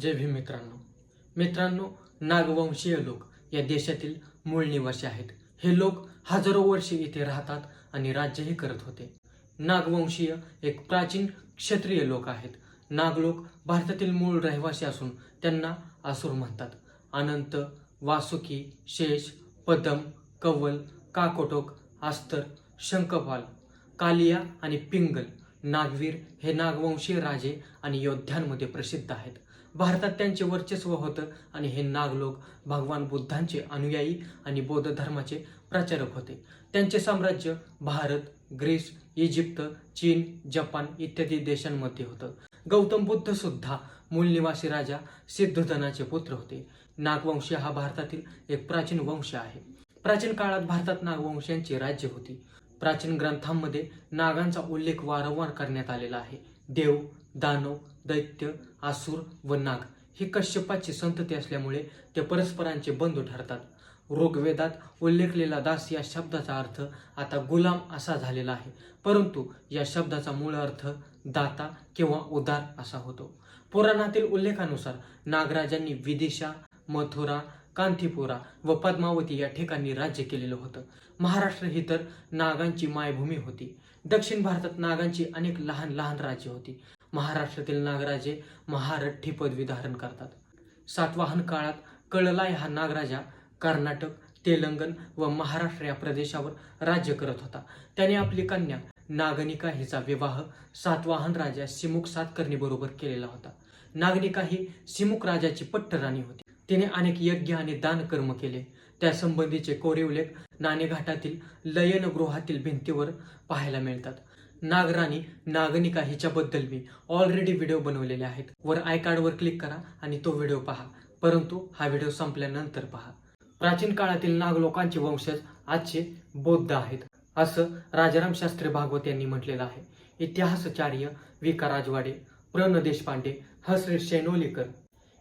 जय भीम मित्रांनो. मित्रांनो नागवंशीय लोक या देशातील मूळ निवासी आहेत. हे लोक हजारो वर्षे इथे राहतात आणि राज्यही करत होते. नागवंशीय एक प्राचीन क्षत्रिय लोक आहेत. नागलोक भारतातील मूळ रहिवासी असून त्यांना असुर म्हणतात. अनंत वासुकी शेष पदम कव्वल काकोटोक अस्तर शंखपाल कालिया आणि पिंगल नागवीर हे नागवंशीय राजे आणि योद्ध्यांमध्ये प्रसिद्ध आहेत. भारतात त्यांचे वर्चस्व होतं आणि हे नागलोक भगवान बुद्धांचे अनुयायी आणि बौद्ध धर्माचे प्रचारक होते. त्यांचे साम्राज्य भारत ग्रीस इजिप्त चीन जपान इत्यादी देशांमध्ये होतं. गौतम बुद्ध सुद्धा मूळ निवासी राजा सिद्धोधनाचे पुत्र होते. नागवंश हा भारतातील एक प्राचीन वंश आहे. प्राचीन काळात भारतात नागवंशांची राज्य होती. प्राचीन ग्रंथांमध्ये नागांचा उल्लेख वारंवार करण्यात आलेला आहे. देव दानव दैत्य आसूर व नाग ही कश्यपाची संतती असल्यामुळे ते परस्परांचे बंधू ठरतात. ऋग्वेदात उल्लेखलेला दास या शब्दाचा अर्थ आता गुलाम असा झालेला आहे. परंतु या शब्दाचा मूळ अर्थ दाता किंवा उदार असा होतो. पुराणातील उल्लेखानुसार नागराजांनी विदिशा मथुरा कांतीपुरा व पद्मावती या ठिकाणी राज्य केलेलं होतं. महाराष्ट्र ही तर नागांची मायभूमी होती. दक्षिण भारतात नागांची अनेक लहान लहान राज्य होती. महाराष्ट्रातील नागराजे महारठ्ठी पदवी धारण करतात. सातवाहन काळात कळलाय हा नागराजा कर्नाटक तेलंगण व महाराष्ट्र या प्रदेशावर राज्य करत होता. त्याने आपली कन्या नागनिका हिचा विवाह सातवाहन राजा सिमुक सातकर्णी बरोबर केलेला होता. नागनिका ही सिमुक राजाची पट्टराणी होती. तिने अनेक यज्ञ आणि दान कर्म केले. त्या संबंधीचे कोरीवलेख नाणेघाटातील लयनगृहातील भिंतीवर पाहायला मिळतात. नागराणी नागनिका हिच्याबद्दल मी ऑलरेडी व्हिडिओ बनवलेले आहेत. वर आय कार्डवर क्लिक करा आणि तो व्हिडिओ पहा. परंतु हा व्हिडिओ संपल्यानंतर पहा. प्राचीन काळातील नाग लोकांचे वंशज आजचे बौद्ध आहेत. असं राजाराम शास्त्री भागवत यांनी म्हटलेलं आहे. इतिहासचार्य वि का राजवाडे प्र न Deshpande Hasre Shenolikar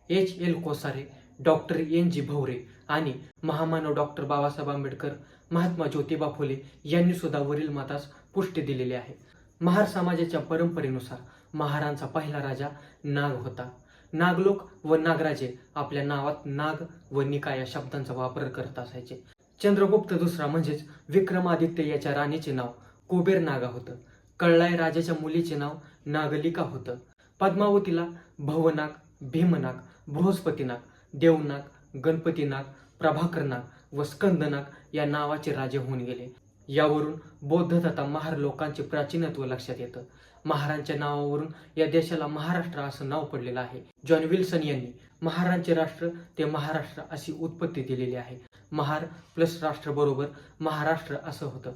H. L. Kosare doctor. N. G. Bhavare आणि महामानव डॉक्टर बाबासाहेब आंबेडकर महात्मा ज्योतिबा फुले यांनी सुद्धा वरील मतास पुष्टी दिलेली आहे. महार समाजाच्या परंपरेनुसार महारांचा पहिला राजा नाग होता. नागलोक व नागराजे आपल्या नावात नाग व निका या शब्दांचा वापर करत असायचे. चंद्रगुप्त दुसरा म्हणजेच विक्रमादित्य याच्या राणीचे नाव कुबेर नागा होतं. कळलाय राजाच्या मुलीचे नाव नागलिका होतं. पद्मावतीला भवनाग भीमनाग बृहस्पतीनाग देवनाग गणपतीनाग प्रभाकरनाग व स्कंदनाग या नावाचे राजे होऊन गेले. यावरून बौद्ध तथा महार लोकांचे प्राचीनत्व लक्षात येतं. महारांच्या नावावरून या देशाला महाराष्ट्र असं नाव पडलेलं आहे. जॉन विल्सन यांनी महारांचे राष्ट्र ते महाराष्ट्र अशी उत्पत्ती दिलेली आहे. महार प्लस राष्ट्र बरोबर महाराष्ट्र असं होतं.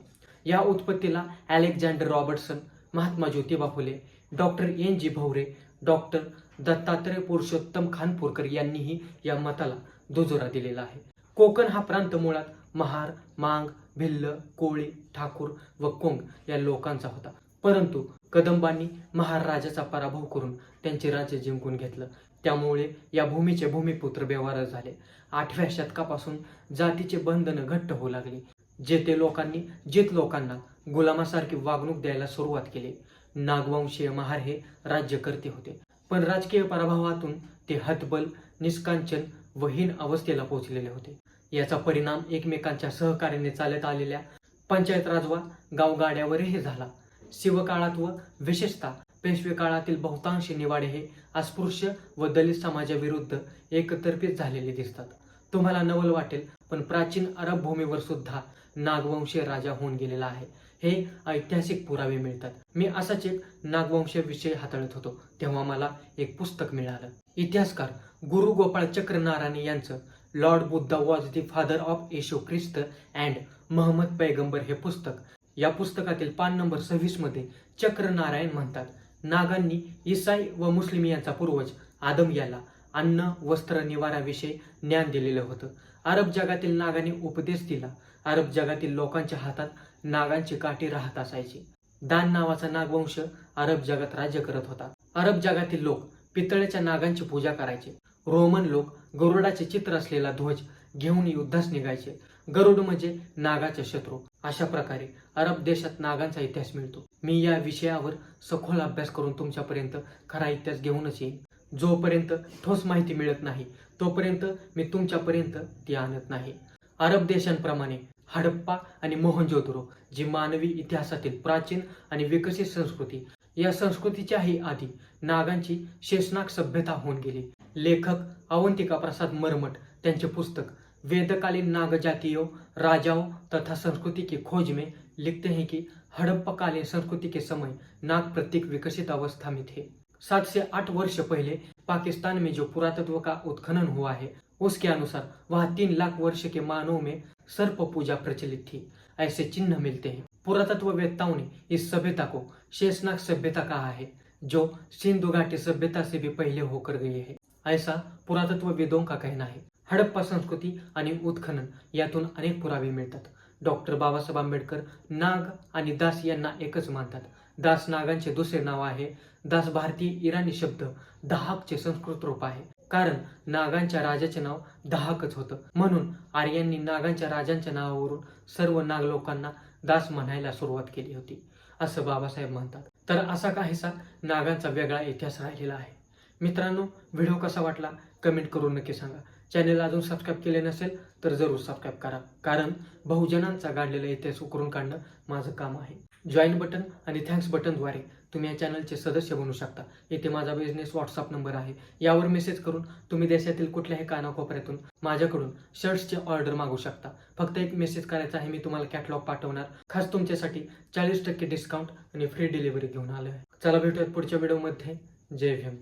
या उत्पत्तीला Alexander Robertson Mahatma Jyotiba Phule doctor N G Bhavare doctor Dattatray Purushottam Khanpurkar यांनीही या मताला दुजोरा दिलेला आहे. कोकण हा प्रांत मुळात महार मांग भिल्ल कोळी ठाकूर व कोंग या लोकांचा होता. परंतु कदंबांनी महार राजाचा पराभव करून त्यांचे राज्य जिंकून घेतलं. त्यामुळे या भूमीचे भूमिपुत्र व्यवहार झाले. आठव्या शतकापासून जातीचे बंधन घट्ट होऊ लागली. जेते लोकांनी जेत लोकांना गुलामासारखी वागणूक द्यायला सुरुवात केली. नागवंशीय महार हे राज्यकर्ते होते. पण राजकीय पराभवातून ते हतबल निष्कांचन व हीन अवस्थेला पोहोचलेले होते. याचा परिणाम एकमेकांच्या सहकार्याने चालत आलेल्या पंचायत राजवा गावगाड्यावरही झाला. शिवकाळात व विशेषतः पेशवे काळातील बहुतांश निवाडे हे अस्पृश्य व दलित समाजाविरुद्ध एकतर्फीच झालेले दिसतात. तुम्हाला नवल वाटेल पण प्राचीन अरब भूमीवर सुद्धा नागवंशीय राजा होऊन गेलेला आहे. हे ऐतिहासिक पुरावे मिळतात. मी असाच एक नागवंश विषय हाताळत होतो तेव्हा मला एक पुस्तक मिळालं. इतिहासकार गुरु गोपाळ चक्र नारायण यांचं Lord Buddha was the father of Yeshu Khrist and Muhammad Paigambar हे पुस्तक. या पुस्तकातील पान नंबर सव्वीसमध्ये चक्र नारायण म्हणतात नागांनी इसाई व मुस्लिम यांचा पूर्वज आदम याला अन्न वस्त्र निवाराविषयी ज्ञान दिलेलं होतं. अरब जगातील नागांनी उपदेश दिला. अरब जगातील लोकांच्या हातात नागांची काठी राहत असायची. दान नावाचा नागवंश अरब जगात राज्य करत होता. अरब जगातील लोक पितळेच्या नागांची पूजा करायचे. रोमन लोक गरुडाचे चित्र असलेला ध्वज घेऊन युद्धास निघायचे. गरुड म्हणजे नागाचे शत्रू. अशा प्रकारे अरब देशात नागांचा इतिहास मिळतो. मी या विषयावर सखोल अभ्यास करून तुमच्यापर्यंत खरा इतिहास घेऊनच येईन. जोपर्यंत ठोस माहिती मिळत नाही तोपर्यंत मी तुमच्यापर्यंत ती आणत नाही. अरब देशांप्रमाणे हडप्पा आणि मोहनजोदरो जी मानवी इतिहासातील प्राचीन आणि विकसित संस्कृती या संस्कृतीच्याही आधी नागांची शेषनाग सभ्यता होऊन गेली. लेखक अवंतिका प्रसाद मरमट त्यांचे पुस्तक वेदकालीन नागजातीयों राजाओं तथा संस्कृति की खोज में लिखते हैं कि हड़प्पाकालीन संस्कृति के समय नाग प्रतीक विकसित अवस्था में थे. सात से आठ वर्ष पहले पाकिस्तान में जो पुरातत्व का उत्खनन हुआ है उसके अनुसार वहाँ तीन लाख वर्ष के मानव में सर्प पूजा प्रचलित थी। ऐसे चिन्ह मिलते हैं। पुरातत्व वेताओं ने इस सभ्यता को शेषनाग सभ्यता कहा है, जो सिंधु घाटी सभ्यता से भी पहले होकर गई है। ऐसा पुरातत्व वेदों का कहना है। हडप्पा संस्कृति आणि उत्खनन यातून अनेक पुरावे मिळतात डॉक्टर बाबासाहेब आंबेडकर नाग आणि दास यांना एकच मानतात. दास नागांचे दुसरे नाव आहे दास भारतीय इराणी शब्द दहाकचे संस्कृत रूप आहे. कारण नागांच्या राजाचे नाव दहाकच होतं. म्हणून आर्यांनी नागांच्या राजांच्या नावावरून सर्व नाग लोकांना दास म्हणायला सुरुवात केली होती. असं बाबासाहेब म्हणतात. तर असा काहीसा नागांचा वेगळा इतिहास राहिलेला आहे. मित्रांनो व्हिडिओ कसा वाटला? कमेंट करून नक्की सांगा. चॅनेल अजून सबस्क्राईब केले नसेल तर जरूर सबस्क्राईब करा. कारण बहुजनांचा गाडलेला इतिहास उकरून काढणं माझं काम आहे. जॉईन बटन आणि थँक्स बटनद्वारे तुम्ही या चॅनलचे सदस्य बनू शकता. इथे माझा बिझनेस व्हॉट्सअप नंबर आहे. यावर मेसेज करून तुम्ही देशातील कुठल्याही कानाकोपऱ्यातून माझ्याकडून शर्ट्सची ऑर्डर मागू शकता. फक्त एक मेसेज करायचा आहे मी तुम्हाला कॅटलॉग पाठवणार. खास तुमच्यासाठी चाळीस टक्के डिस्काउंट आणि फ्री डिलिव्हरी घेऊन आलो आहे चला भेटूयात पुढच्या व्हिडिओमध्ये जय भीम.